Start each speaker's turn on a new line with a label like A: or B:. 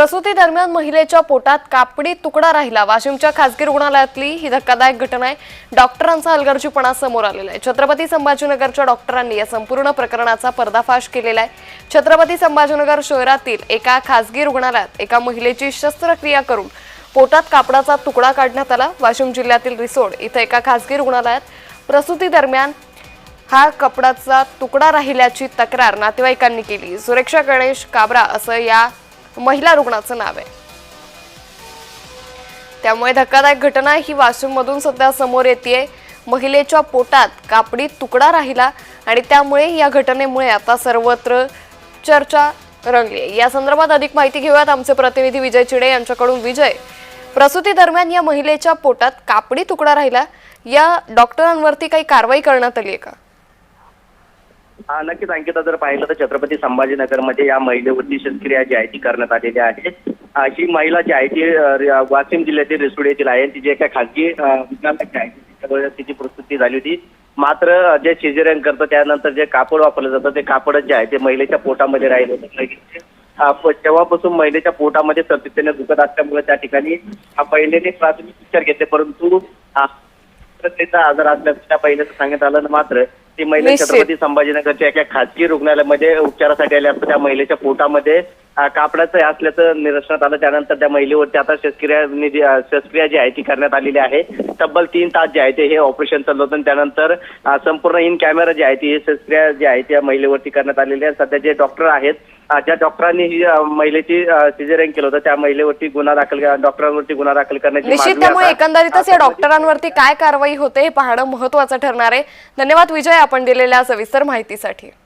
A: प्रसूती दरम्यान महिलेच्या पोटात कापडी तुकडा राहिला. वाशिमच्या खासगी रुग्णालयातली ही धक्कादायक घटना आहे. डॉक्टरांचा हलगर्जीपणा समोर आलेला आहे. छत्रपती संभाजीनगरच्या डॉक्टरांनी या संपूर्ण प्रकरणाचा पर्दाफाश केलेला आहे. छत्रपती संभाजीनगर शहरातील एका खासगी रुग्णालयात एका महिलेची शस्त्रक्रिया करून पोटात कापडाचा तुकडा काढण्यात आला. वाशिम जिल्ह्यातील रिसोड इथं एका खासगी रुग्णालयात प्रसूती दरम्यान हा कपडाचा तुकडा राहिल्याची तक्रार नातेवाईकांनी केली. सुरेक्षा गणेश काबरा असं या महिला रुग्णाचं नाव आहे. त्यामुळे धक्कादायक घटना ही वाशिममधून सध्या समोर येते महिलेच्या पोटात कापडी तुकडा राहिला आणि त्यामुळे या घटनेमुळे आता सर्वत्र चर्चा रंगली आहे. या संदर्भात अधिक माहिती घेऊयात आमचे प्रतिनिधी विजय चिडे यांच्याकडून. विजय प्रसूती दरम्यान या महिलेच्या पोटात कापडी तुकडा राहिला. या डॉक्टरांवरती काही कारवाई करण्यात आली आहे का?
B: हा नक्कीच अंकिता जर पाहिलं तर छत्रपती संभाजीनगरमध्ये या महिलेवरती शस्त्रक्रिया जी आहे ती करण्यात आलेली आहे अशी महिला जी आहे ती वाशिम जिल्ह्यातील रिसोड येथील आहे. ती जे काही खाजगी आहे. तिची प्रस्तुती झाली होती. मात्र जे सिजेरियन करतं त्यानंतर जे कापड वापरलं जातं ते कापड जे आहे ते महिलेच्या पोटामध्ये राहिलं होतं. तेव्हापासून महिलेच्या पोटामध्ये सातत्याने दुखत असल्यामुळे त्या ठिकाणी हा महिलेने प्राथमिक उपचार घेतले. परंतु त्याचा आजार असल्याचं पहिल्याचं सांगण्यात आलं मात्र ती महिला. छत्रपती संभाजीनगरच्या एका खाजगी रुग्णालयामध्ये उपचारासाठी आले असता त्या महिलेच्या पोटामध्ये कापडाचं हे असल्याचं निदर्शनात आलं. त्यानंतर त्या महिलेवरती आता शस्त्रक्रिया अ, शस्त्रक्रिया जी आहे ती करण्यात आलेली आहे तब्बल तीन तास जे आहे ते हे ऑपरेशन चाललं होतं आणि त्यानंतर संपूर्ण इन कॅमेरा जी आहे ती ही शस्त्रक्रिया जी आहे त्या महिलेवरती करण्यात आलेली आहे. सध्या जे डॉक्टर आहेत ज्या डॉक्टरांनी ही महिलेची सिजेरियन केलं होतं त्या महिलेवरती गुन्हा दाखल डॉक्टरांवरती गुन्हा दाखल करण्याची
A: निश्चित त्यामुळे एकंदरीतच या डॉक्टरांवरती काय कारवाई होते हे पाहणं महत्वाचं ठरणार आहे. धन्यवाद विजय आपण दिलेल्या सविस्तर माहितीसाठी.